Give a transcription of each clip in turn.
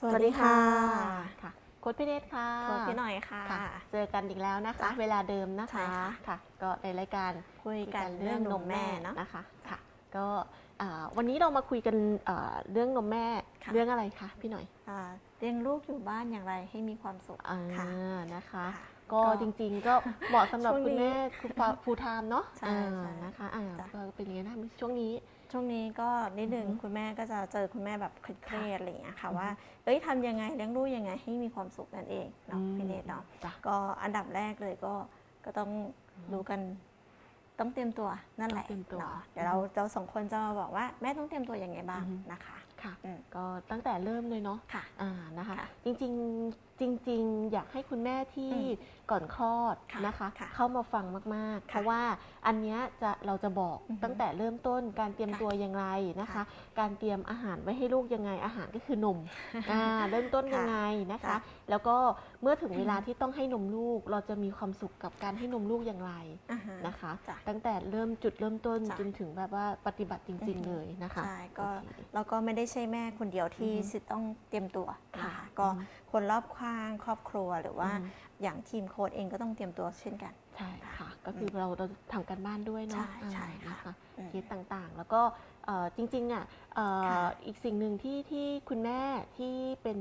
สวัสดีค่ะค่ะโค้ดพี่เนตค่ะโค้ชพี่หน่อยค่ะค่ะ เจอกันอีกแล้วนะคะจ้ะเวลาเดิมนะใช่คะค่ะค่ะ ก็ในรายการคุยกันเรื่องนมแม่เนาะนะคะค่ะ ก็อ่าวันนี้เรามาคุยกันอ่าเรื่องนมแม่ค่ะเรื่องอะไรคะพี่หน่อยอ่าเลี้ยงลูกอยู่บ้านอย่างไรให้มีความสุขอ่าค่ะนะคะค่ะก็ก็จริงๆ ก็เหมาะสำหรับช่วงคุณนี้แม่คุณฟูไทม์เนาะใช่อ่าใช่นะคะอ่าจ้ะก็เป็นยังไงนะช่วงนี้ ช่วงนี้ก็นิดนึงอือฮึคุณแม่ก็จะเจอคุณแม่แบบเครียดๆอะไรอย่างเงี้ยค่ะอือฮึว่าเอ้ยทำยังไงเลี้ยงลูกยังไงให้มีความสุขนั่นเองเนาะพี่เนตเนาะจ้ะก็อันดับแรกเลยก็ก็ต้องรู้กันต้องเตรียมตัวนั่นแหละต้องเตรียมตัวเนาะเดี๋ยวเราเราสองคนจะมาบอกว่าแม่ต้องเตรียมตัวยังไงบ้างอือฮึนะคะ ค่ะ อืม ก็ตั้งแต่เริ่มเลยเนาะค่ะ อ่านะคะ ค่ะจริงๆจริง ๆ อยากให้คุณแม่ที่อืมก่อนคลอดค่ะนะคะ ค่ะเข้ามาฟังมากๆ เพค่ะราะว่าอันเนี้ยจะเราจะบอกอือฮึตั้งแต่เริ่มต้นการเตรียมค่ะตัวอย่างไรนะคะ ค่ะการเตรียมอาหารไว้ให้ลูกยังไงอาหารก็คือนมอ่าเริ่มต้นค่ะยังไงนะคะ ค่ะแล้วก็เมื่อถึงเวลาที่ต้องให้นมลูก เราจะมีความสุขกับการให้นมลูกอย่างไรอ่าฮะ นะคะ จ้ะตั้งแต่เริ่มจุดเริ่มต้นจ้ะ จนถึงแบบว่าปฏิบัติจริง ๆ เลยนะคะใช่ก็โอเค แล้วก็ไม่ได้ใช่แม่คนเดียวที่อือฮึสิต้องเตรียมตัวนะค่ะคะก็อือฮึคนรอบข้างครอบครัวหรือว่า อือฮึอย่างทีมโค้ดเองก็ต้องเตรียมตัวเช่นกัน ใช่ค่ะ ก็คือเราเราทำกันบ้านด้วยเนาะใช่ใช่อ่าค่ะ นะคะอืม เคสต่างๆ แล้วก็เอ่อจริงๆอะเอ่อค่ะอีกสิ่งหนึ่งที่ที่คุณแม่ที่เป็น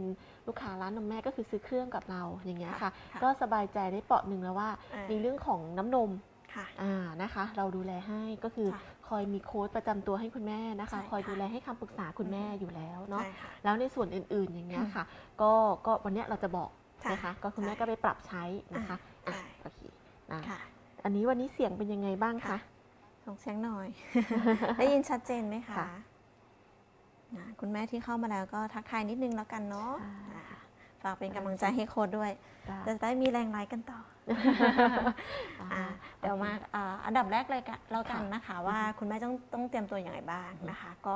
ลูกค้าร้านนมแม่ก็คือซื้อเครื่องกับเราอย่างเงี้ยค่ะ ค่ะก็สบายใจได้เปราะหนึ่งแล้วว่าอ่า ในเรื่องของน้ำนมค่ะ อ่านะคะ เราดูแลให้ก็คือค่ะคอยมีโค้ดประจำตัวให้คุณแม่นะคะ ใช่คอยค่ะ ดูแลให้คำปรึกษาคุณแม่อยู่แล้วเนาะ ใช่ค่ะ แล้วในส่วนอื่นๆ อย่างเงี้ยค่ะ ก็ก็วันเนี้ยเราจะบอกใช่นะคะ ก็คุณแม่ใช่ก็ไปปรับใช้นะคะอ่าอะใช่ โอเคอะค่ะ อันนี้วันนี้เสียงเป็นยังไงบ้างค่ะคะ ส่งเสียงหน่อย ได้ยินชัดเจนไหมคะค่ะนะคุณแม่ที่เข้ามาแล้วก็ทักทายนิดนึงแล้วกันเนาะค่ะอ่าฝากเป็นกำลังใจให้โค้ดด้วยจ้ะจะได้มีแรงไลฟ์กันต่ออ่าอ่าเดี๋ยวมาอ่าอันดับแรกเลยกันแล้วกันค่ะนะคะว่าคุณแม่ต้องต้องเตรียมตัวอย่างไรบ้างนะคะ ก็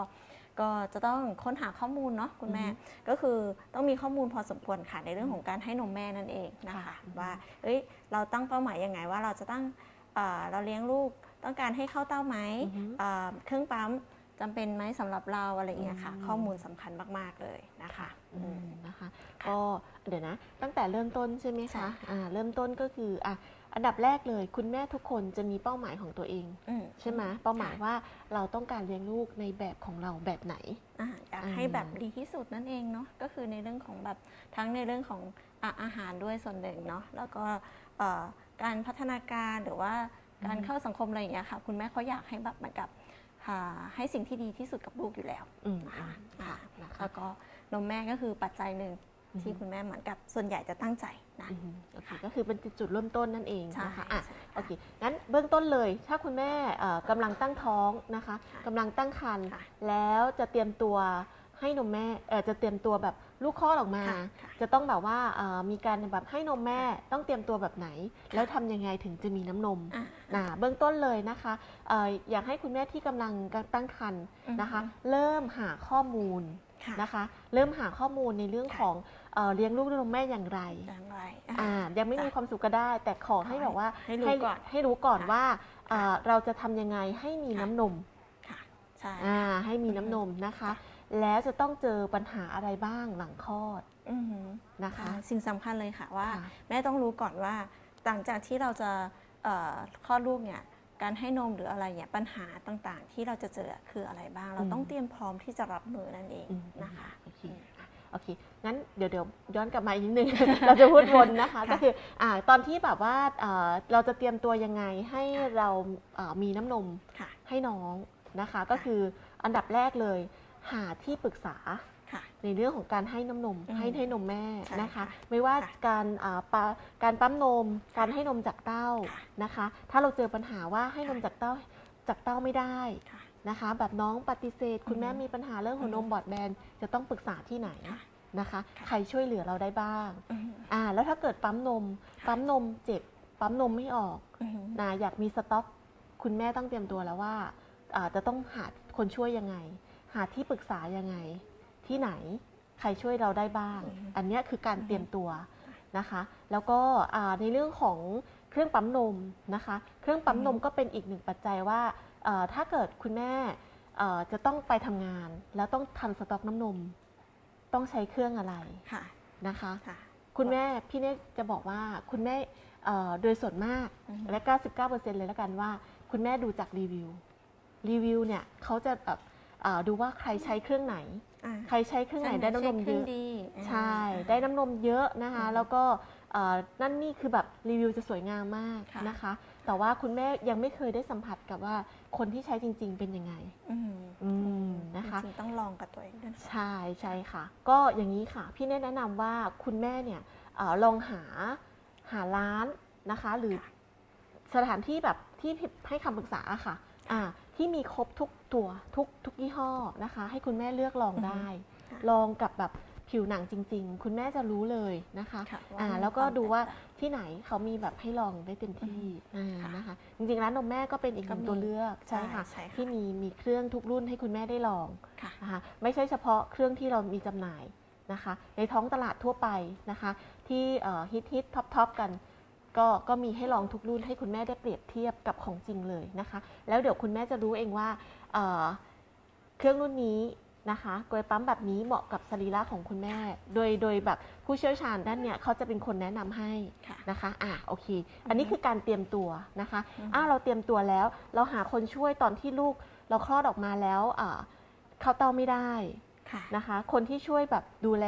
ก็จะต้องค้นหาข้อมูลเนาะคุณแม่อือฮึก็คือต้องมีข้อมูลพอสมควรค่ะในเรื่องของการให้นมแม่นั่นเองนะคะค่ะอือฮึว่าเอ้ยเราตั้งเป้าหมายยังไงว่าเราจะตั้งเอ่อเราเลี้ยงลูก ต้องการให้เข้าเต้าไหมอือฮึเอ่อเครื่องปั๊มจำเป็นไหมสำหรับเราอะไรอย่างเงี้ยค่ะอืมข้อมูลสำคัญมาก ๆ เลยนะคะอือืมมนะคะค่ะก็เดี๋ยวนะ ตั้งแต่เริ่มต้นใช่ไหมใช่คะค่ะอ่าเริ่มต้นก็คืออะอันดับแรกเลย คุณแม่ทุกคนจะมีเป้าหมายของตัวเองอืมใช่ไหมเป้าหมายค่ะว่าเราต้องการเลี้ยงลูกในแบบของเราแบบไหนอ่าอยากอืมให้แบบดีที่สุดนั่นเองเนาะก็คือในเรื่องของแบบทั้งในเรื่องของอะอาหารด้วยส่วนหนึ่งเนาะแล้วก็เอ่อการพัฒนาการหรือว่า การเข้าสังคมอะไรอย่างเงี้ยค่ะ คุณแม่เขาอยากให้แบบเหมือนกับอ่าให้สิ่งที่ดีที่สุดกับลูกอยู่แล้วอืมนะคะค่ะนะคะแล้วก็นมแม่ก็คือปัจจัยหนึ่งอือฮึที่คุณแม่เหมือนกับส่วนใหญ่จะตั้งใจนะอืมโอเคก็คือเป็นจุดเริ่มต้นนั่นเองใช่นะคะอะใช่โอเคงั้นเบื้องต้นเลย ถ้าคุณแม่เอ่อกำลังตั้งท้องนะคะค่ะกำลังตั้งครรภ์ค่ะแล้วจะเตรียมตัว ให้นมแม่เออจะเตรียมตัวแบบลูกคลอดออกมา ค่ะค่ะ จะต้องแบบว่าเอ่อมีการแบบให้นมแม่ต้องเตรียมตัวแบบไหน แล้วทำยังไงถึงจะมีน้ำนมอะ นะเบื้องต้นเลยนะคะเอ่ออยากให้คุณแม่ที่กำลังตั้งครรภ์นะคะเริ่มหาข้อมูลค่ะนะคะ เริ่มหาข้อมูลในเรื่องค่ะของเอ่อเลี้ยงลูกด้วยนมแม่อย่างไร อย่างไรอะ อ่ายังไม่จ้ะมีความสุขก็ได้ แต่ขอให้ขอให้แบบว่าให้รู้ก่อนให้รู้ก่อนค่ะว่าเอ่อเราจะทำยังไงให้มีค่ะ น้ำนมค่ะ ใช่ อ่าให้มีน้ำนมนะคะ แล้วจะต้องเจอปัญหาอะไรบ้างหลังคลอดอือหือนะคะค่ะสิ่งสำคัญเลยค่ะว่าค่ะแม่ต้องรู้ก่อนว่าหลังจากที่เราจะเอ่อคลอดลูกเนี่ยการให้นมหรืออะไรเนี่ยปัญหาต่างๆ ที่เราจะเจอคืออะไรบ้าง เราต้องเตรียมพร้อมที่จะรับมือนั่นเองอืมนะคะโอเคอะโอเค งั้นเดี๋ยวเดี๋ยวย้อนกลับมาอีกนิดนึง เราจะพูดวนนะคะค่ะก็คืออ่าตอนที่แบบว่าเอ่อเราจะเตรียมตัวยังไงให้เราเอ่อมีน้ำนมค่ะให้น้องนะคะ ก็คืออันดับแรกเลย หาที่ปรึกษาค่ะในเรื่องของการให้น้ำนมอืมให้ให้นมแม่ใช่นะคะค่ะไม่ว่าค่ะการอ่าปาการปั๊มนม การให้นมจากเต้าค่ะนะคะ ถ้าเราเจอปัญหาว่าให้นมค่ะจากเต้าจากเต้าไม่ได้ค่ะนะคะ แบบน้องปฏิเสธ คุณอือฮึแม่มีปัญหาเรื่องหัวนมบอดแบนจะต้องปรึกษาที่ไหนค่ะนะคะค่ะใครช่วยเหลือเราได้บ้างอือหืออ่าแล้วถ้าเกิดปั๊มนมค่ะปั๊มนมเจ็บปั๊มนมไม่ออกอือหือนะอยากมีสต็อก คุณแม่ต้องเตรียมตัวแล้วว่าอ่าจะต้องหาคนช่วยยังไง หาที่ปรึกษายังไง ที่ไหนใครช่วยเราได้บ้างอือฮึอันเนี้ยคือการอือฮึเตรียมตัวนะคะ แล้วก็อ่าในเรื่องของเครื่องปั๊มนมนะคะ เครื่องปั๊มนมก็เป็นอีกหนึ่งปัจจัยว่าเอ่อถ้าเกิดคุณแม่เอ่อจะต้องไปทำงาน แล้วต้องทันสต็อกน้ำนม ต้องใช้เครื่องอะไรค่ะนะคะค่ะคุณแม่พี่เนกจะบอกว่าคุณแม่เอ่อโดยส่วนมากอือฮึและ99%เลยแล้วกันว่า คุณแม่ดูจากรีวิวรีวิวเนี่ยเขาจะแบบเอ่อ ดูว่าใครใช้เครื่องไหนอ่าใครใช้เครื่องไหนได้น้ำนมเยอะดีใช่ได้น้ำนมเยอะนะคะอืมแล้วก็เอ่อนั่นนี่คือแบบรีวิวจะสวยงามมากค่ะนะคะ แต่ว่าคุณแม่ยังไม่เคยได้สัมผัสกับว่าคนที่ใช้จริง ๆ เป็นยังไงอืมอืมนะคะจริงๆต้องลองกับตัวเองด้วยใช่ใช่ค่ะ ก็อย่างนี้ค่ะ พี่เนตแนะนำว่าคุณแม่เนี่ยเออลองหาหาร้านนะคะ หรือค่ะสถานที่แบบที่ให้คำปรึกษาค่ะอ่า ที่มีครบทุกตัวทุกทุกยี่ห้อนะคะ ให้คุณแม่เลือกลองได้ ค่ะลองกับแบบผิวหนังจริง ๆ คุณแม่จะรู้เลยนะคะค่ะอ่ามีแล้วก็คมดูว่าแตกต่งที่ไหนเขามีแบบให้ลองได้เต็มที่อ่าค่ะนะคะ จริงๆร้านนมแม่ก็เป็นอีกหก็นึ่งมีตัวเลือกใช่ค่ะใช่ค่ะ ที่มีมีเครื่องทุกรุ่นให้คุณแม่ได้ลอง ค่ะ นะคะไม่ใช่เฉพาะเครื่องที่เรามีจำหน่ายนะคะ ในท้องตลาดทั่วไปนะคะ ที่ฮิตฮิตท็อปท็อปกัน ก็ก็มีให้ลองทุกรุ่นให้คุณแม่ได้เปรียบเทียบกับของจริงเลยนะคะ แล้วเดี๋ยวคุณแม่จะรู้เองว่าเอ่อเครื่องรุ่นนี้นะคะกลวยปั๊มแบบนี้เหมาะกับสรีระของคุณแม่ โดยโดยแบบผู้เชี่ยวชาญด้านเนี้ยเขาจะเป็นคนแนะนำให้ค่ะนะคะอะโอเค อันนี้คือการเตรียมตัวนะคะอือฮึอะเราเตรียมตัวแล้ว เราหาคนช่วยตอนที่ลูกเราคลอดออกมาแล้วอ่าเข้าเต้าไม่ได้ค่ะ นะคะ คนที่ช่วยแบบดูแล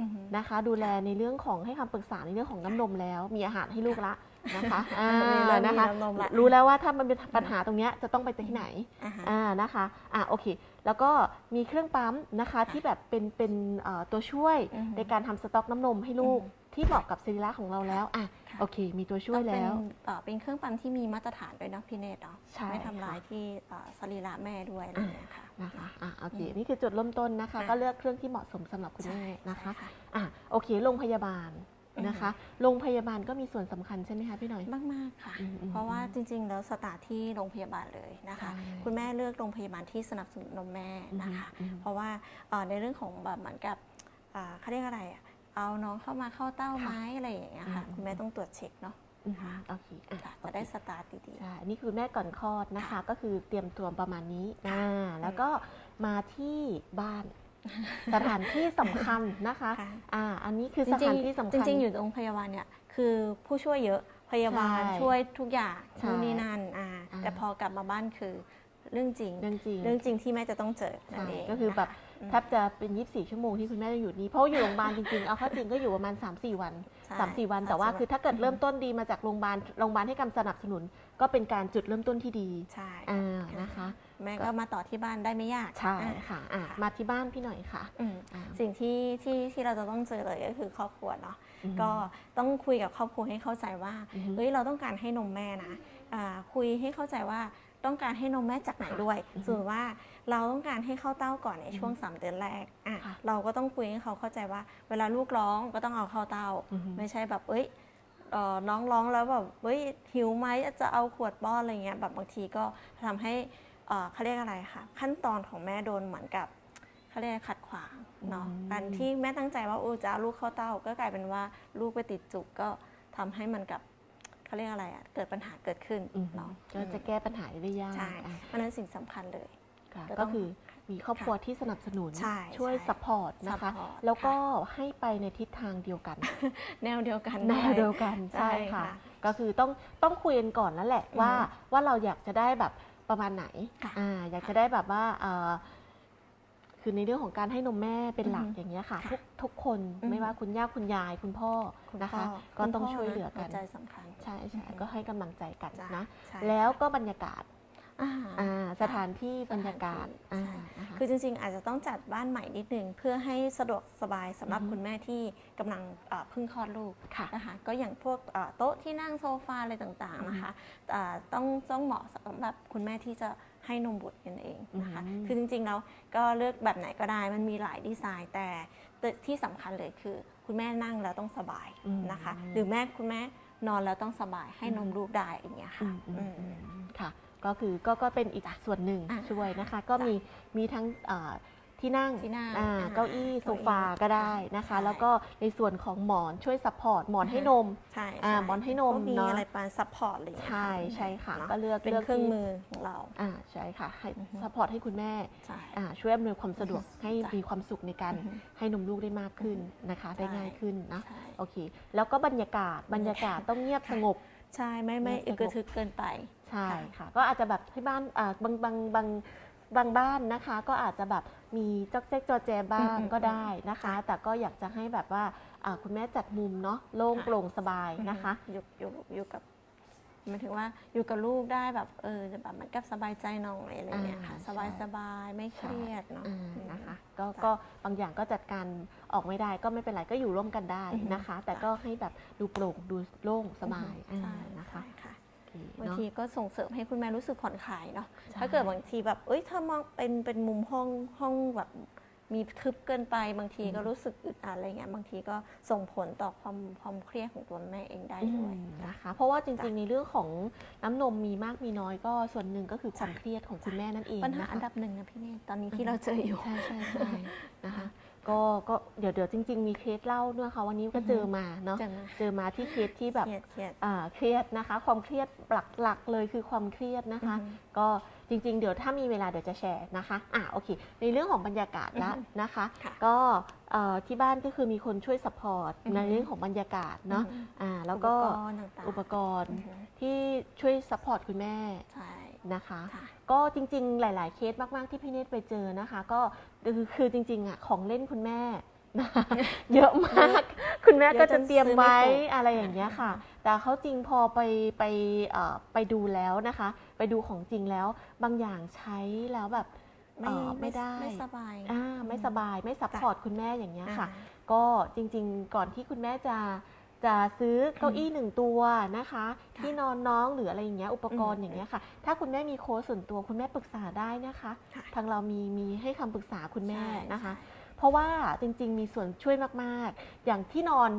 อือฮึนะคะ ดูแลในเรื่องของให้คำปรึกษาในเรื่องของน้ำนมแล้ว มีอาหารให้ลูกละนะคะอ่ามีเริ่มมีนะคะน้ำนมละรู้แล้วว่าถ้ามันเป็นปัญหาตรงเนี้ยจะต้องไปที่ไหนอ่าฮะอ่านะคะอะโอเค แล้วก็มีเครื่องปั๊มนะคะที่แบบเป็นเป็นเอ่อตัวช่วยอือฮึในการทำสต็อกน้ำนมให้ลูกอือฮึ ที่เหมาะกับสรีระของเราแล้วอะค่ะ โอเค มีตัวช่วยแล้วต้องเป็นเอ่อเป็นเครื่องปั๊มที่มีมาตรฐานด้วยเนาะพี่เนตเนาะใช่ไม่ทำลายค่ะที่เอ่อสรีระแม่ด้วยอะไรอย่างเงี้ยค่ะ นะคะอะโอเคอืมนี่คือจุดเริ่มต้นนะคะ ค่ะ ก็เลือกเครื่องที่เหมาะสมสำหรับคุณใช่แม่นะคะใช่ อะโอเคโรงพยาบาลอือฮึนะคะโรงพยาบาลก็มีส่วนสำคัญใช่ไหมคะพี่หน่อย มากมากๆค่ะ อืมอืมเพราะว่าจริง ๆ แล้วสตาร์ทที่โรงพยาบาลเลยนะคะ ใช่คุณแม่เลือกโรงพยาบาลที่สนับสนุนนมแม่นะคะ อืมอืมเพราะว่าเอ่อในเรื่องของแบบเหมือนกับอ่าเขาเรียกอะไรอะ เอาน้องเข้ามาเข้าเต้าไหมอะไรอย่างเงี้ยค่ะอืมคุณแม่ต้องตรวจเช็คเนาะอืมค่ะโอเคอะค่ะโอจะเคได้สตาร์ทดีใช่อันนี่คือแม่ก่อนคลอดนะคะค่ะก็คือเตรียมตัวประมาณนี้ค่ะอ่าแล้วก็มาที่บ้านสถานที่สำคัญนะคะค่ะอ่าอันนี้คือๆสถานที่สำจคัญริงๆจริงๆ อยู่โรงพยาบาลเนี่ยคือผู้ช่วยเยอะพยาบาลใช่ช่วยทุกอย่างใช่นู่นนี่นั่นอ่าอ่าแต่พอกลับมาบ้านคือเรื่องจริงเรื่องจริงเรื่องจริงที่แม่จะต้องเจอนั่ใช่นเองก็คือแบบนะคะ แทบจะเป็น 24 ชั่วโมงที่คุณแม่จะอยู่นี่เพราะว่าอยู่โรงพยาบาลจริงๆ เอาเข้าจริงก็อยู่ประมาณ 3-4 วัน ใช่3-4 วัน แต่ว่าคือถ้าเกิดเริ่มต้นดีมาจากโรงพยาบาล โรงพยาบาลให้การสนับสนุน ก็เป็นการจุดเริ่มต้นที่ดีใช่อ่านะคะ แม่ก็มาต่อที่บ้านได้ไม่ยากใช่อ่าค่ะอะค่ะ มาที่บ้านพี่หน่อยค่ะอืมอ่า สิ่งที่ที่ที่เราจะต้องเจอเลยก็คือครอบครัวเนาะอืมก็ต้องคุยกับครอบครัวให้เข้าใจว่าอือฮึ เฮ้ยเราต้องการให้นมแม่นะอ่าคุยให้เข้าใจว่า ต้องการให้นมแม่จากไหนด้วยอือฮึสมมติว่าเราต้องการให้เข้าเต้าก่อนในช่วง 3 เดือนแรกอะค่ะเราก็ต้องคุยให้เขาเข้าใจว่า เวลาลูกร้องก็ต้องเอาเข้าเต้าอือฮึไม่ใช่แบบเอ้ยเอ่อน้องร้องแล้วแบบเฮ้ยหิวไหมจะเอาขวดป้อนอะไรเงี้ยแบบบางทีก็ทำให้เอ่อเขาเรียกอะไรคะขั้นตอนของแม่โดนเหมือนกับเขาเรียกขัดขวางเนาะอืมการที่แม่ตั้งใจว่าโอ้จะเอาลูกเข้าเต้าก็กลายเป็นว่าลูกไปติดจุกก็ทำให้มันกับ เขาเรียกอะไรอะเกิดปัญหาเกิดขึ้นอืมเนาะก็จะแก้ปัญหาได้ยากใช่อะเพราะฉะนั้นสิ่งสำคัญเลยค่ะก็ต้ก็องคือมีครอบครัวที่สนับสนุนใช่ช่วยใช่สปอร์ตนะคะ support แล้วก็ให้ไปในทิศทางเดียวกัน แนวเดียวกันแนวด้เดียวกันใช่ใช่ค่ะค่ะ ก็คือต้องต้องคุยกันก่อนนั่นแหละอือฮึว่าว่าเราอยากจะได้แบบประมาณไหนค่ะอ่าอยากจะได้แบบว่าเอ่อ คือในเรื่องของการให้นมแม่เป็นหลักอือฮึอย่างเงี้ยค่ะค่ะทุกทุกคนอือฮึไม่ว่าคุณย่าคุณยายคุณพ่อคุณนะคะพ่อก็ต้องคุณพ่ช่วยเหลือกันหัใจสำคัญใช่ใช่อือฮึก็ให้กำลังใจกันจ้นะใช่แล้วก็บรรยากาศอ่าอ่าสถานที่สถานที่บรรยากาศใช่อ่านะคะคือจริงๆ อาจจะต้องจัดบ้านใหม่นิดนึง เพื่อให้สะดวกสบายสำหรับอือฮึคุณแม่ที่กำลังเอ่อเพิ่งคลอดลูกค่ะนะคะก็อย่างพวกเอ่อโต๊ะที่นั่งโซฟาอะไรต่างๆนะคะเอ่อต้องต้องเหมาะสำหรับคุณแม่ที่จะ ให้นมบุตรนั่นเองนะคะอืมคือจริงๆแล้วก็เลือกแบบไหนก็ได้ มันมีหลายดีไซน์แต่ที่สำคัญเลยคือ คุณแม่นั่งแล้วต้องสบายนะคะ หรือแม่คุณแม่นอนแล้วต้องสบายให้นมลูกได้อย่างเงี้ยอืค่ะมอืมอืมอืมค่ะ ก็คือก็ก็เป็นอีกส่วนหนึ่งอะช่วยนะคะ ก็จ้ะมีมีทั้งเอ่อ ที่นั่งที่นั่งอ่าอ่าเก้าอี้โซฟาเก้าอี้ก็ได้นะคะ ใช่ แล้วก็ในส่วนของหมอนช่วยซัพพอร์ตหมอนให้นม ใช่อ่าใช่หมอนให้นมพวกมีเนอะ อะไรปานซัพพอร์ตอะไรอย่างเงี้ยใช่ใช่ค่ะเนอก็เลือกเป็นลืกเครื่องที่มือของเรา อ่าใช่ค่ะให้อือฮึ ซัพพอร์ตให้คุณแม่ใช่ อ่าช่วยอำนวยความสะดวกให้จ้ะมีความสุขในการอือฮึให้นมลูกได้มากขึ้นนะคะ ได้ใช่ ง่ายขึ้นนะ ใช่ โอเค แล้วก็บรรยากาศบรรยากาศต้องเงียบสงบ ใช่ไม่ไม่เนอะอึกกระทึกเกินไป ใช่ค่ะค่ะก็อาจจะแบบที่บ้านอ่าบางบางบาง บางบ้านนะคะก็อาจจะแบบมีจอกแจ๊กจอแจบ้างอืมก็ได้นะคะ แต่ก็อยากจะให้แบบว่าอ่าคุณแม่จัดมุมเนาะโล่งค่ะโปร่งสบายนะคะอยู่อยู่อยู่กับหมายถึงว่าอยู่กับลูกได้แบบเออจะแบบมันก็สบายใจหน่อยอะไรอย่างเงี้ยค่ะอ่าสบายใช่สบายไม่เครียดเนาะอ่านะคะก็จ้ะก็บางอย่างก็จัดการออกไม่ได้ก็ไม่เป็นไรก็อยู่ร่วมกันได้อือฮึนะคะ แต่จ้ะก็ให้แบบดูโปร่งดูโล่งสบายใช่อ่านะคะใช่ค่ะโอเค บางเนาะทีก็ส่งเสริมให้คุณแม่รู้สึกผ่อนคลายเนาะใช่ถ้าเกิดบางทีแบบเอ้ยถ้ามองเป็นเป็นมุมห้องห้องแบบมีทึบเกินไปบางทีก็รู้สึกอึดอัดอะไรเงี้ยบางทีก็ส่งผลต่อความความเครียดของตัวแม่เองได้อืด้วยมนะคะ เพราะว่าจจ้ะริงๆในเรื่องของน้ำนมมีมากมีน้อยก็ส่วนหนึ่งก็คือความใช่เครียดของคุณแม่นั่นเองปัญหานะคะอันดับหนึ่งนะพี่เนตตอนนี้ที่เราเจออยู่ใช่ใช่ใช่นะคะ ก็ก็เดี๋ยวเดี๋ยวจริง ๆ มีเคสเล่าด้วยค่ะวันนี้ก็เจอมาเนาะเจอมาเจอมาที่เคสที่แบบเครียดเครียดอ่าเครียดนะคะ ความเครียดหลักๆเลยคือความเครียดนะคะอือฮึก็จริง ๆ เดี๋ยวถ้ามีเวลาเดี๋ยวจะแชร์นะคะอะโอเค ในเรื่องของบรรยากาศละอือฮึนะคะค่ะก็เอ่อที่บ้านก็คือมีคนช่วยสปอร์ตอือฮึในเรื่องของบรรยากาศเนาะอืมอ่าแล้วก็อุปกรณ์ต่างๆอุปกรณ์อือฮึที่ช่วยสปอร์ตคุณแม่ใช่นะคะค่ะ ก็จริง ๆ หลาย ๆ เคสมาก ๆ ที่พี่เนตรไปเจอนะคะ ก็คือคือจริง ๆอะของเล่นคุณแม่นะคะเยอะมาก คุณแม่ก็จะเตรียมไว้อะไรอย่างเงี้ยค่ะ แต่เขาจริงพอไปไปเอ่อไปดูแล้วนะคะ ไปดูของจริงแล้วบางอย่างใช้แล้วแบบไม่เอ่อไม่ได้ ไม่สบายอ่าไม่สบายไม่ซัพพอร์ตคุณแม่อย่างเงี้ยค่ะอ่าก็จริง ๆ ก่อนที่คุณแม่จะ จะซื้อเก้าอี้หนึ่งตัวนะคะค่ะที่นอนน้องหรืออะไรอย่างเงี้ยอุปกรณ์อืมอย่างเงี้ยค่ะ ถ้าคุณแม่มีโค้ชส่วนตัวคุณแม่ปรึกษาได้นะคะค่ะทางเรามีมีให้คำปรึกษาคุณแม่ใช่นะคะใช่เพราะว่าจริง ๆ มีส่วนช่วยมากๆ อย่างที่นอน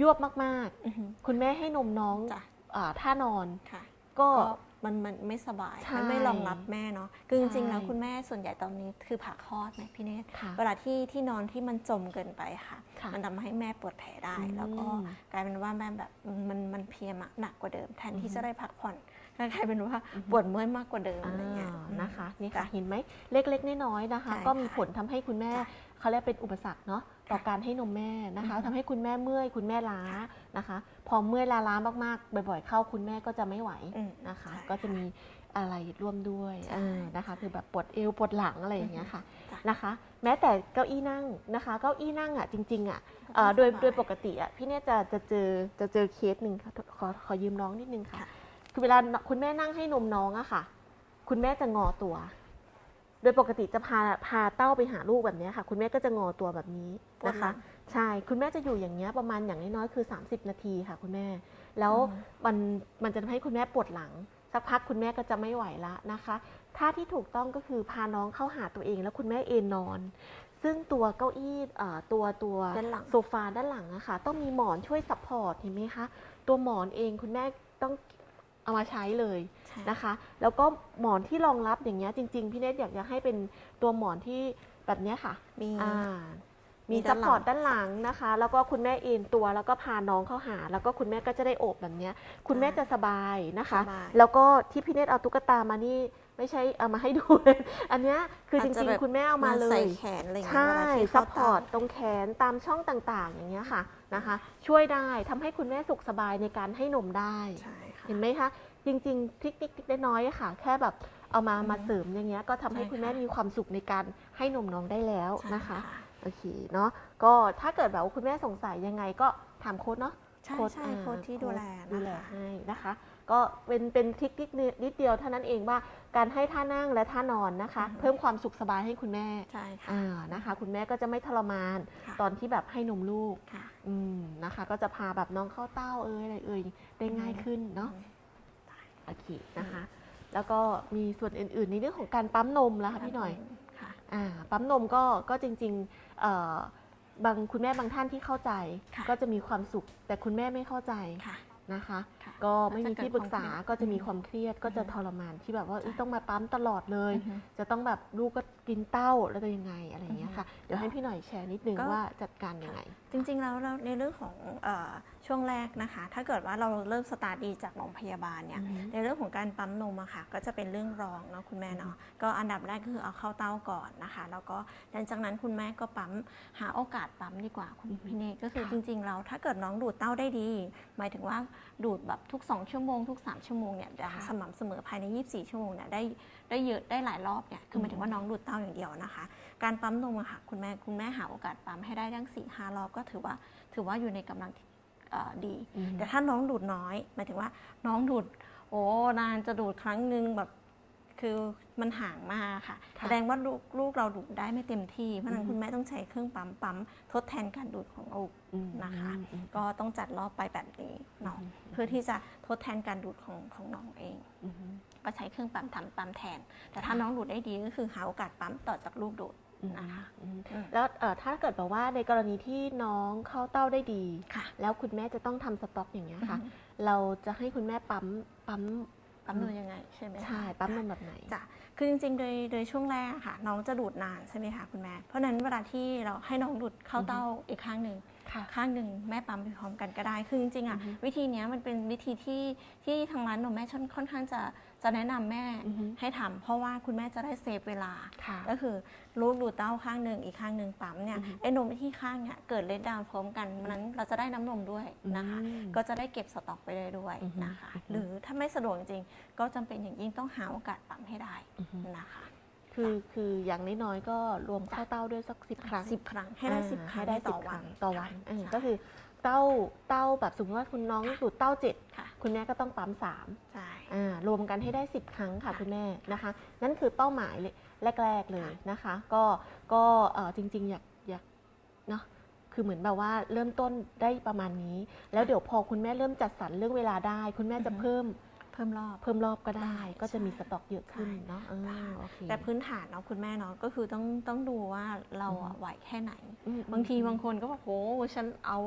ยวบมากอือฮึๆคุณแม่ให้นมน้องจ้ะอ่าท่านอนค่ะก็ก็ มันมันไม่สบาย ใช่มันไม่รองรับแม่เนาะคือจริงๆใช่แล้วคุณแม่ส่วนใหญ่ตอนนี้คือผ่าคลอดไหมพี่เนตค่ะเวลาที่ที่นอนที่มันจมเกินไปค่ะ ค่ะมันทำให้แม่ปวดแผลได้ อืมแล้วก็กลายเป็นว่าแม่แบบมันมันเพลียมากหนักกว่าเดิม แทนที่อือฮึ จะได้พักผ่อนก็กลายเป็นว่าอือฮึปวดเมื่อยมากกว่าเดิมอะไรเงี้ย อ่าอืมนะคะนี่จ้ะค่ะเห็นไหมเล็กๆน้อยๆนะคะ ใช่ก็มีค่ะผลทำให้คุณแม่จ้ะเขาเรียกเป็นอุปสรรคเนาะ ต่อการให้นมแม่นะคะอือฮึทำให้คุณแม่เมื่อยคุณแม่ล้านะคะ พอเมื่อยล้าล้ามากๆ บ่อย ๆ เข้าคุณแม่ก็จะไม่ไหวอืมนะคะใช่ก็จะมีอะไรร่วมด้วยใช่เออนะคะ คือแบบปวดเอวปวดหลังอะไรอย่างเงี้ยค่ะจ้ะนะคะ แม้แต่เก้าอี้นั่งนะคะ เก้าอี้นั่งอะจริงๆอะเอ่อโดยโดยปกติอะพี่เนี่ยจะจะเจอจะเจอเคสหนึ่งค่ะขอขอยืมน้องนิดนึงค่ะค่ะคือเวลาคุณแม่นั่งให้นมน้องอะค่ะ คุณแม่จะงอตัว โดยปกติจะพาพาเต้าไปหาลูกแบบเนี้ยค่ะ คุณแม่ก็จะงอตัวแบบนี้ปวดนะหลัคะงใช่คุณแม่จะอยู่อย่างเงี้ยประมาณอย่างน้อยๆคือ 30 นาทีค่ะ คุณแม่ แล้วอืมมันมันจะทำให้คุณแม่ปวดหลัง สักพักคุณแม่ก็จะไม่ไหวละนะคะท่าที่ถูกต้องก็คือพาน้องเข้าหาตัวเองแล้วคุณแม่เอนนอน ซึ่งตัวเก้าอี้เอ่อตัวตัวด้านหลังโซฟาด้านหลังอะค่ะต้องมีหมอนช่วยซัพพอร์ตเห็นไหมคะตัวหมอนเองคุณแม่ต้อง เอามาใช้เลยใช่นะคะ แล้วก็หมอนที่รองรับอย่างเงี้ยจริง ๆ พี่เนตอยากจะให้เป็นตัวหมอนที่แบบเนี้ยค่ะ มีอ่ามีมีด้าซันพหลังพอร์ตด้านหลังนะคะ แล้วก็คุณแม่เอนตัวแล้วก็พาน้องเข้าหา แล้วก็คุณแม่ก็จะได้โอบแบบเนี้ยคุณแม่จะสบายนะคะสบายแล้วก็ที่พี่เนตเอาตุ๊กตามานี่ไม่ใช่เอามาให้ดูอันเนี้ยคือจอาจจะริงแบบๆคุณแม่เอามาเลใส่ยแขนอะไรอย่างเงี้ยใช่เวลาที่ซัเข้าพพอร์ตเาตรงแขนตามช่องต่างๆ อย่างเงี้ยค่ะนะคะ ช่วยได้ทำให้คุณแม่สุขสบายในการให้นมได้ใช่ค่ะ เห็นไหมคะ จริงๆทริคนิดๆน้อยๆอะค่ะ แค่แบบเอามาอืมมาเสริมอย่างเงี้ยก็ทำให้ใช่คุณแม่ค่ะ มีความสุขในการให้นมน้องได้แล้วใช่นะคะ โอเคเนาะก็ถ้าเกิดแบบว่าคุณแม่สงสัยยังไงก็ถามโค้ดเนาะใช่โค้ดใช่อ่าโค้ดที่ดูแลดูแลนะคะ ให้นะคะ ก็เป็นเป็นทริคนิดนิดเดียวเท่านั้นเองว่าการให้ท่านั่งและท่านอนนะคะอือฮึเพิ่มความสุขสบายให้คุณแม่ใช่ค่ะอ่านะคะ คุณแม่ก็จะไม่ทรมานค่ะตอนที่แบบให้นมลูกค่ะ อืมนะคะ ก็จะพาแบบน้องเข้าเต้าเอยอะไรเอยได้ง่ายขึ้นเนาะอืมโอเคนะคะ แล้วก็มีส่วนอื่นๆในเรื่องของการปั๊มนมแล้วค่ะพี่หน่อย ค่ะ อ่าปั๊มนมก็ก็จริงๆเอ่อบางคุณแม่บางท่านที่เข้าใจ ค่ะ ก็จะมีความสุข แต่คุณแม่ไม่เข้าใจ ค่ะ นะคะ ค่ะก็ไม่มีก็จะเกิดที่ปรึกษาความเครียดก็จะมีอืมความเครียดก็จะทรมานที่แบบว่าเอ้ยใช่ต้องมาปั๊มตลอดเลยอือฮึจะต้องแบบลูกก็กินเต้าแล้วจะยังไงอะไรอย่างเงี้ยงี้ยค่ะ เดี๋ยวให้พี่หน่อยแชร์นิดนึงก็ ว่าจัดการยังไง จริงๆแล้วเราในเรื่องของเออ ช่วงแรกนะคะ ถ้าเกิดว่าเราเริ่มสตาร์ทดีจากโรงพยาบาลเนี่ยอือฮึในเรื่องของการปั๊มนมอะค่ะ ก็จะเป็นเรื่องรองเนาะคุณแม่เนาะ ก็อันดับแรกก็คือเอาเข้าเต้าก่อนนะคะ แล้วก็หลังจากนั้นคุณแม่ก็ปั๊มหาโอกาสปั๊มดีกว่าคุณพี่เนยก็คือจริงๆแล้วถ้าเกิดน้องดูดเต้าได้ดี หมายถึงว่าดูดแบบทุก 2 ชั่วโมงทุก 3 ชั่วโมงเนี่ยอย่างค่ะสม่ำเสมอภายใน 24 ชั่วโมงเนี่ยได้ได้เยอะได้หลายรอบเนี่ย คือหมายถึงว่าน้องดูดเต้าอย่างเดียวนะคะ การปั๊มนมอะค่ะคุณแม่คุณแม่หาโอกาสปั๊มให้ได้ทั้ง4ี่ห้ารอบก็ถือว่าถือว่าอยู่ในกำลังที่เอ่อ ดีอืมแต่ถ้าน้องดูดน้อยหมายถึงว่าน้องดูด โอ้นานจะดูดครั้งหนึ่งแบบคือมันห่างมากค่ะค่ะแสดงว่าลูกลูกเราดูดได้ไม่เต็มที่ เพราะฉะนั้อืนมคุณแม่ต้องใช้เครื่องปั๊มปั๊มทดแทนการดูดของลูกอืมนะคะอืมก็ต้องจัดรอบไปแบบนี้เนาะอืมเพื่อที่จะทดแทนการดูดของของน้องเองอืมก็ใช้เครื่องปั๊มทำปั๊มแทน แต่ถ้าน้องดูดได้ดีก็คือหาโอกาสปั๊มต่อจากลูกดูดอืม นะคะอืมอืมแล้วเอ่อถ้าเกิดแบบว่าในกรณีที่น้องเข้าเต้าได้ดีค่ะแล้วคุณแม่จะต้องทำสต็อกอย่างเงี้ยค่ะอือฮึเราจะให้คุณแม่ปั๊มปั๊มปั๊มนมยังไงใช่ไหมคะใช่ปั๊มนมแบบไหนจ้ะคือจริงๆ โดยโดยช่วงแรกอะค่ะ น้องจะดูดนานใช่ไหมคะคุณแม่ เพราะฉะนั้นเวลาที่เราให้น้องดูดเข้าเต้าอีกข้างหนึ่งค่ะข้างหนึ่งแม่ปั๊มไปพร้อมกันก็ได้ คือจริงๆอะอือฮึวิธีเนี้ยมันเป็นวิธีที่ที่ทางร้านนมแม่ค่อนค่อนข้างจะ จะแนะนำแม่อือฮึให้ทำเพราะว่าคุณแม่จะได้เซฟเวลาค่ะก็คือลูกดูดเต้าข้างหนึ่งอีกข้างหนึ่งปั๊มเนี่ยอือฮึไอ้นมที่ข้างเนี่ยเกิดเลดดาวพร้อมกันมันนั้นเราจะได้น้ำนมด้วยนะคะอืมก็จะได้เก็บสต็อกไปได้ด้วยอือฮึนะคะอือฮึหรือถ้าไม่สะดวกจริงๆก็จำเป็นอย่างยิ่งต้องหาโอกาสปั๊มให้ได้อือฮึนะคะคือคืออย่างน้อยๆก็รวมเข้าเต้าด้วยสักสิบครั้งสิบครั้งให้ได้อ่าสิบครั้งให้ได้ต่สิอบควัรั้นงต่อวันเออใช่ก็คือ เต้าเต้าแบบสมมติว่าคุณน้องดูดเต้าเจ็ดค่ะ คุณแม่ก็ต้องปั๊มสามใช่ อ่ารวมกันให้ได้ 10 ครั้งค่ะค่ะคุณแม่นะคะ นั่นคือเป้าหมายเลยแรก ๆเลยนะคะ ก็ก็เอ่อจริงๆอยากอยากเนาะคือเหมือนแบบว่าเริ่มต้นได้ประมาณนี้ แล้วเดี๋ยวพอคุณแม่เริ่มจัดสรรเรื่องเวลาได้ คุณแม่จะอือฮึ เพิ่มเพิ่มรอบ เพิ่มรอบก็ได้ ได้ก็จะมีใช่สต็อกเยอะขึ้นใช่ เนาะเออค่ะโอเค แต่พื้นฐานเนาะคุณแม่เนาะก็คือต้องต้องดูว่าเราอะอืมไหวแค่ไหน อืมบางทีบางคนก็บอกโหฉันเอา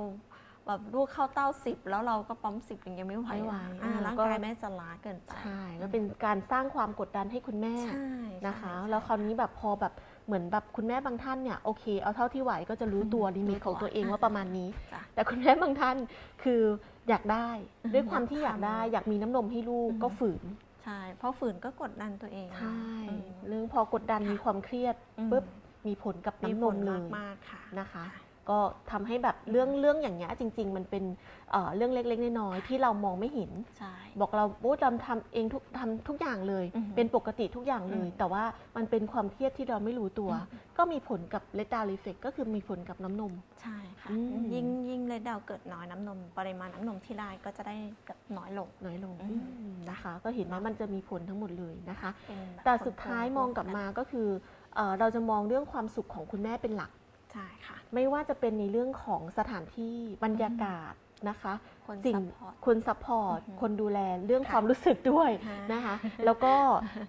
แบบลูกเข้าเต้าสิบแล้วเราก็ปั๊มสิบอย่างเงี้ยไม่ไหวไม่ไหวอ่าอ่าร่างก็กายแม่จะล้าเกินไปใช่แล้วเป็นการสร้างความกดดันให้คุณแม่ใช่นะคะใช่แล้วคราวนี้แบบพอแบบเหมือนแบบคุณแม่บางท่านเนี่ยโอเค เอาเท่าที่ไหวก็จะรู้ตัวอืมลิมิตรู้ของตัวตัวเองอ่าว่าประมาณนี้จ้ะแต่คุณแม่บางท่านคืออยากได้อือฮึด้วยความที่อยากได้ อยากทำอยากมีน้ำนมให้ลูกอือฮึก็ฝืนใช่เพราะฝืนก็กดดันตัวเองใช่อืมเรื่องพอกดดันมีความเครียดอืมปุ๊บมีผลกับมีน้ำผนลมเลยมากๆค่ะนะคะ ก็ทำให้แบบเรื่องเรื่องอย่างเงี้ยจริง ๆ มันเป็นเอ่อเรื่องเล็กๆน้อยๆที่เรามองไม่เห็นใช่บอกเราโอ้เราทำเองทุกทำทุกอย่างเลยอือฮึเป็นปกติทุกอย่างเลยอืมแต่ว่ามันเป็นความเครียดที่เราไม่รู้ตัวอืมก็มีผลกับเลตาลีเฟกก็คือมีผลกับน้ำนม ใช่ค่ะอืมยิ่งยิ่งเลดดาวเกิดน้อยน้ำนม ปริมาณน้ำนมที่ได้ก็จะได้แบบน้อยลงน้อยลงอืมอืมนะคะ ก็เห็นไหมมันจะมีผลทั้งหมดเลยนะคะเป็นบบแต่ผลสุดท้ายพวมองกลับมาก็คือเอ่อเราจะมองเรื่องความสุขของคุณแม่เป็นหลัก ใช่ค่ะ ไม่ว่าจะเป็นในเรื่องของสถานที่บรรยากาศนะคะคนสิ่งซัพพอร์ตคนซัพพอร์ตอือฮึคนดูแลเรื่องค่ะความรู้สึกด้วยค่ะ นะคะ แล้วก็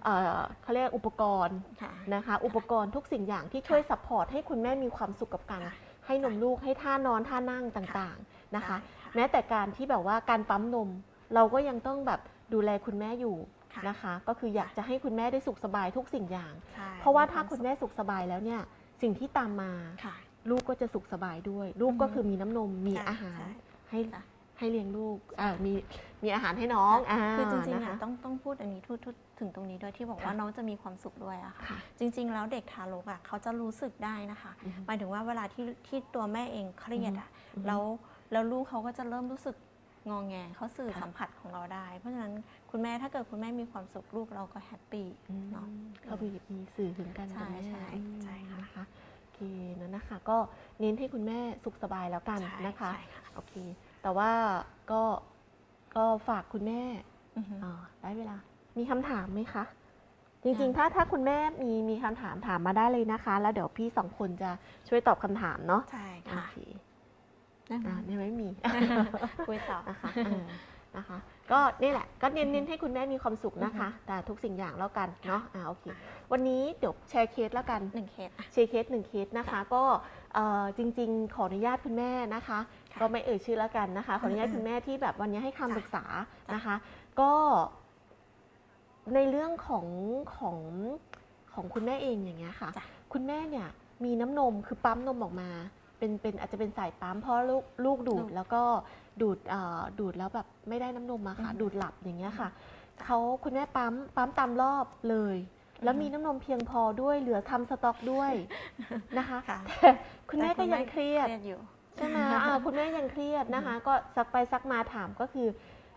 เอ่อเขาเรียกอุปกรณ์ค่ะ นะคะ อุปกรณ์ทุกสิ่งอย่างที่ช่วยซัพพอร์ตให้คุณแม่มีความสุขกับการค่ะให้นมลูกให้ท่านอนท่านั่งต่างๆนะคะใช่แม้แต่การที่แบบว่าการปั๊มนม เราก็ยังต้องแบบดูแลคุณแม่อยู่ค่ะนะคะ ก็คืออยากจะให้คุณแม่ได้สุขสบายทุกสิ่งอย่าง ใช่เพราะว่ามีถ้าคุณแม่สุขสบายแล้วเนี่ย สิ่งที่ตามมา ค่ะ ลูกก็จะสุขสบายด้วย ลูกก็อือฮึคือมีน้ำนมมีใช่อาหาร ใช่ ให้ค่ะ ให้เลี้ยงลูกอ่ามีมีอาหารให้น้องอ่าคือจริงๆนะอะคะต้องต้องพูดอันนี้ทุดๆถึงตรงนี้ด้วยที่บอกว่าค่ะ น้องจะมีความสุขด้วยอะค่ะ ค่ะ จริง ๆ แล้วเด็กทารกอะเขาจะรู้สึกได้นะคะอือฮึหมายถึงว่าเวลาที่ที่ตัวแม่เองเครียดอะอือฮึแล้วแล้วลูกเขาก็จะเริ่มรู้สึก งองแงเขาสื่อค่ะสัมผัสของเราได้ เพราะฉะนั้นคุณแม่ถ้าเกิดคุณแม่มีความสุขลูกเราก็แฮปปี้อืมเนาะเขามีมีสื่อถึงกันใช่กับแม่ใช่อืมใช่ค่ะนะคะโอเคนะนะคะก็เน้นให้คุณแม่สุขสบายแล้วกันใช่นะคะใช่ค่ะโอเค แต่ว่าก็ก็ฝากคุณแม่อือฮึอ่าได้เวลา มีคำถามไหมคะจริงยังๆ ถ้าถ้าคุณแม่มีมีคำถามถามมาได้เลยนะคะ แล้วเดี๋ยวพี่สองคนจะช่วยตอบคำถามเนาะ ใช่โอค่ะเค นั่นอ่าเนี่ยไม่มีคุยต่อนะคะเออนะคะ ก็นี่แหละก็เน้นๆให้คุณแม่มีความสุขนะคะ แต่ทุกสิ่งอย่างแล้วกันเนาะอ่าโอเควันนี้เดี๋ยวแชร์เคสแล้วกันหนึ่งเคสอะแชร์เคสหนึ่งเคสนะคะ ก็เอ่อจริง ๆ ขออนุญาตคุณแม่นะคะค่ะก็ไม่เอ่ยชื่อแล้วกันนะคะ ขออนุญาตอืมคุณแม่ที่แบบวันนี้ให้คำจ้ะปรึกษาจ้ะนะคะ ก็ในเรื่องของของของคุณแม่เองอย่างเงี้ยค่ะจ้ะคุณแม่เนี่ยมีน้ำนมคือปั๊มนมออกมา เป็นเป็นอาจจะเป็นสายปั๊มเพราะลูกลูกดูดลูกแล้วก็ดูดเอ่อดูดแล้วแบบไม่ได้น้ำนมมาค่ะ อืม ดูดหลับอย่างเงี้ยค่ะเขาคุณแม่ปั๊มปั๊มตามรอบเลย แล้วอือฮึมีน้ำนมเพียงพอด้วยเหลือทำสต็อกด้วยนะคะค่ะ แต่คุณแม่แต่ก็ยังเครียด เครียดอยู่ ใช่ไหมอ่าคุณแม่ยังเครียดนะคะ ก็ซักไปซักมาถามก็คือ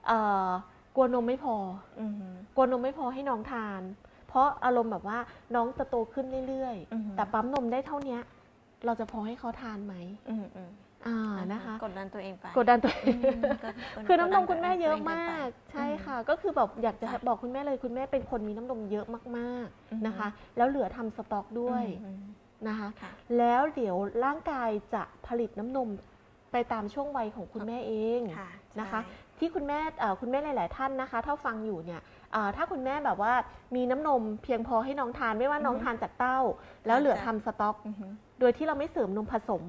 เอ่อกลัวนมไม่พอ อือหือ กลัวนมไม่พอให้น้องทาน เพราะอารมณ์แบบว่าน้องจะโตขึ้นเรื่อยอือหือๆแต่ปั๊มนมได้เท่าเนี้ย เราจะพอให้เขาทานไหมอืมอืมอ่านะคะ กดดันตัวเองไปกดดันตัวเออืงมก็ก็คือน้ำนมกดดัคุณแม่เยอะตัวงมากเนไปใช่ค่ะ ก็คือแบบอยากจะจ้ะบอกคุณแม่เลยคุณแม่เป็นคนมีน้ำนมเยอะมากอือหือๆนะคะ แล้วเหลือทำสต็อกด้วยอืมนะคะค่ะแล้วเดี๋ยวร่างกายจะผลิตน้ำนมไปตามช่วงวัยของคุณแม่เองค่ะนะคะใช่ที่คุณแม่เอ่อคุณแม่หลาย ๆ ท่านนะคะ ถ้าฟังอยู่เนี่ยเอ่อถ้าคุณแม่แบบว่ามีน้ำนมเพียงพอให้น้องทานไม่ว่าน้องอือฮึทานจากเต้า แล้วเหลือจ้ะทำสต็อกอือหือ โดยที่เราไม่เสริมนมผสม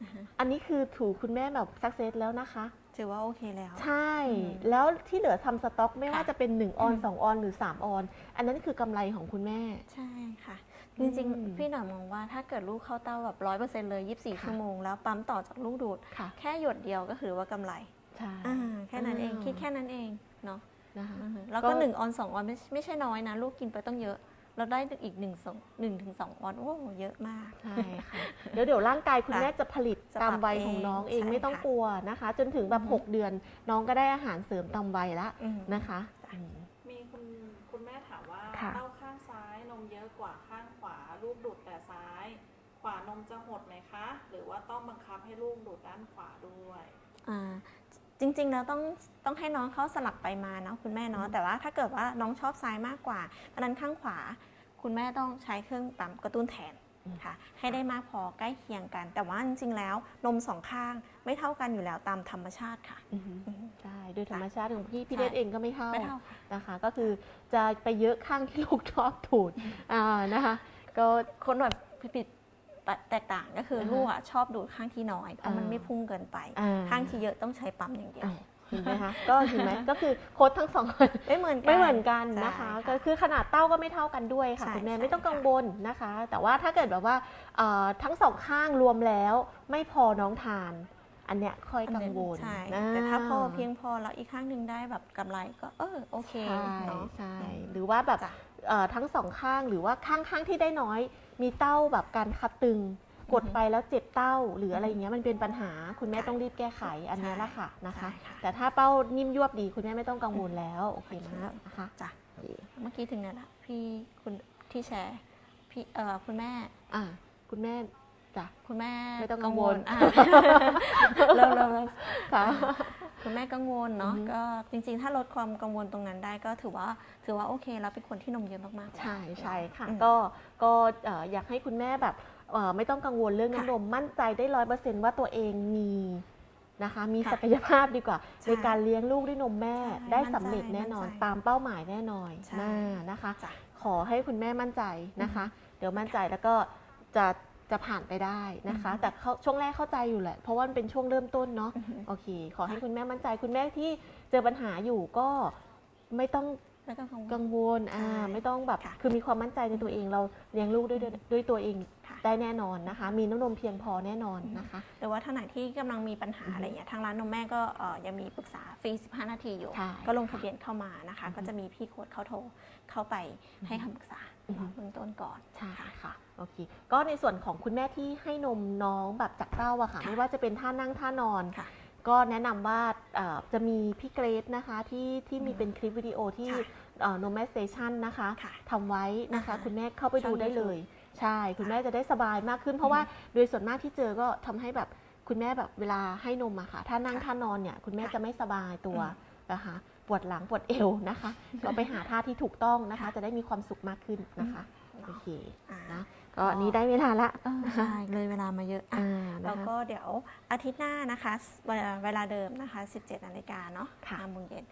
อือฮึอันนี้คือถูกคุณแม่แบบสักเซสแล้วนะคะ ถือว่าโอเคแล้ว ใช่อืมแล้วที่เหลือทำสต็อกไม่ว่าค่ะจะเป็น 1 ออนอืม2ออนหรือ 3 ออน อันนั้นคือกำไรของคุณแม่ ใช่ค่ะอืจมริงๆ พี่หน่อยมองว่าถ้าเกิดลูกเข้าเต้าแบบร้อยเปอร์เซ็นต์เลย24ค่ะชั่วโมงแล้วปั๊มต่อจากลูกดูดค่ะแค่หยดเดียวก็คือว่ากำไร ใช่อ่าแค่นั้นเองอ่าคิดแค่นั้นเองเนาะนะคะอือฮึแล้วก็ก็หนึ่งออนสองออนไม่ไม่ใช่น้อยนะ ลูกกินไปต้องเยอะ เราได้อีกหนึ่งสองหนึ่งถึงสองออนโอ้เยอะมาก ใช่ค่ะ เดี๋ยวเดี๋ยวร่างกายคุณค่ะแม่จะผลิตจะตามปรับวัยของเองน้องเองใช่ไม่ต้องค่ะกลัวนะคะ จนถึงแบบอือฮึ6เดือนน้องก็ได้อาหารเสริมตามวัยละอืมนะคะจ้ะอืมมีคุณคุณแม่ถามว่าค่ะเต้าข้างซ้ายนมเยอะกว่าข้างขวาลูกดูดแต่ซ้าย ขวานมจะหดไหมคะ หรือว่าต้องบังคับให้ลูกดูดด้านขวาด้วยอ่า จริงๆแล้วต้องต้องให้น้องเขาสลับไปมาเนาะคุณแม่เนาะแต่ว่าถ้าเกิดว่าน้องชอบซ้ายมากกว่าเพราะฉะนั้นข้างขวา คุณแม่ต้องใช้เครื่องปั๊มกระตุ้นแทนอืมค่ะให้ได้มากพอใกล้เคียงกัน แต่ว่าจริงๆแล้วนมสองข้างไม่เท่ากันอยู่แล้วตามธรรมชาติค่ะอือฮึอือฮึใช่โดยธรรมชาติของพี่พี่ใช่เดชเองก็ไม่เท่าไม่เท่าค่ะนะคะ ก็คือจะไปเยอะข้างที่ลูกชอบถูดอ่านะคะ ก็คนแบบผิด แตกต่างก็คืออ่าฮะลูกอะชอบดูดข้างที่น้อยเพราะมันอ่าไม่พุ่งเกินไป อ่า ข้างที่เยอะต้องใช้ปั๊มอย่างเดียวอ่าเห็นไหมคะ ก็เห็นไหมก็คือโค้ดทั้งสองคนไม่เหมือนกันไม่เหมือนกันนะคะ ใช่ก็คือขนาดเต้าก็ไม่เท่ากันด้วยค่ะใช่คุณแม่ใช่ ไม่ต้องค่ะกังวลนะคะ แต่ว่าถ้าเกิดแบบว่าเอ่อทั้งสองข้างรวมแล้วไม่พอน้องทาน อันเนี้ยค่อยกังวลใช่นะแต่ถ้าพอเพียงพอแล้วอีกข้างหนึ่งได้แบบกำไรก็เออโอเคใช่เนาะ ใช่อืมหรือว่าแบบจ้ะ เอ่อทั้งสองข้างหรือว่าข้างข้างที่ได้น้อย มีเต้าแบบการคัดตึง กดอือฮึไปแล้วเจ็บเต้า หรืออะไรอย่างเงี้ยมันเป็นปัญหาคุณแม่ค่ะต้องรีบแก้ไขอันเนี้ยใช่ละค่ะนะคะใช่ค่ะแต่ถ้าเป้านิ่มยวบดีคุณแม่ไม่ต้องกังวลแล้วโอเคโอเคนะนะคะจ้ะเมื่อกี้ถึงไหนละพี่คุณที่แชร์พี่เอ่อคุณแม่อ่าคุณแม่จ้ะคุณแม่ไม่ต้องกังวลอะเริ่มเริ่มเริ่มค่ะ คุณแม่กังวลเนาะอือฮึก็จริงๆ ถ้าลดความกังวลตรงนั้นได้ก็ถือว่าถือว่าโอเคแล้วเป็นคนที่นมเยอะมากๆแล้วใช่ใช่ค่ะอืมก็ก็เอ่ออยากให้คุณแม่แบบเอ่อไม่ต้องกังวลเรื่องค่ะน้ำนมมั่นใจได้ร้อยเปอร์เซนต์ว่าตัวเองมีนะคะมีค่ะศักยภาพดีกว่าใช่ในการเลี้ยงลูกด้วยนมแม่ใช่ได้มั่นใจสำเร็จแน่นอนมั่นใจตามเป้าหมายแน่นอนใช่น่านะคะจ้ะขอให้คุณแม่มั่นใจนะคะ เดี๋ยวมั่นใจแล้วก็จะ จะผ่านไปได้นะคะอือฮึแต่เขาช่วงแรกเข้าใจอยู่แหละ เพราะว่ามันเป็นช่วงเริ่มต้นเนาะอือฮึโอเค ขอให้คุณแม่มั่นใจคุณแม่ที่เจอปัญหาอยู่ก็ไม่ต้องไม่ต้องกังวลกังวลอ่าใช่ไม่ต้องแบบค่ะคือมีความมั่นใจในตัวเองเราเลี้ยงลูกด้วยด้วยด้วยตัวเองค่ะได้แน่นอนนะคะ มีน้ำนมเพียงพอแน่นอนนะคะ หรือว่าท่านไหนที่กำลังมีปัญหาอือฮึอะไรอย่างเงี้ยทางร้านนมแม่ก็เอ่อยังมีปรึกษาฟรี 15 นาทีอยู่ใช่ก็ลงทะเบียนเข้ามานะคะ ก็จะมีพี่โค้ดเขาโทรเข้าไปให้คำปรึกษาอือฮึ เบื้องต้นก่อนใช่ค่ะโอเคก็ในส่วนของคุณแม่ที่ให้นมน้องแบบจากเต้าอะค่ะค่ะไม่ว่าจะเป็นท่านั่งท่านอนค่ะก็แนะนำว่าเอ่อจะมีพี่เกรซนะคะที่ที่มีอืมเป็นคลิปวิดีโอที่ค่ะโนแมสเตชันนะคะค่ะทำไว้นะคะอ่าฮะคุณแม่เข้าไปช่ดูองได้ YouTube เลย ใช่ คุณแม่จะได้สบายมากขึ้น เพราะว่าโดยส่วนมากที่เจอก็ทำให้แบบคุณแม่แบบเวลาให้นมอะค่ะ ถ้านั่งค่ะท่านอนเนี่ยคุณแม่ค่ะจะไม่สบายตัวอืมนะคะ ปวดหลังปวดเอวนะคะ ก็ไปหาท่าที่ถูกต้องนะคะค่ะจะได้มีความสุขมากขึ้นนะคะเนาะโอเคอ่านะก็อันนี้ได้เวลาละเออใช่เลยเวลามาเยอะอะอ่านะแล้วคะก็เดี๋ยวอาทิตย์หน้านะคะ เวลาเวลาเดิมนะคะ 17นาฬิกาเนาะค่ะ5โมงเย็น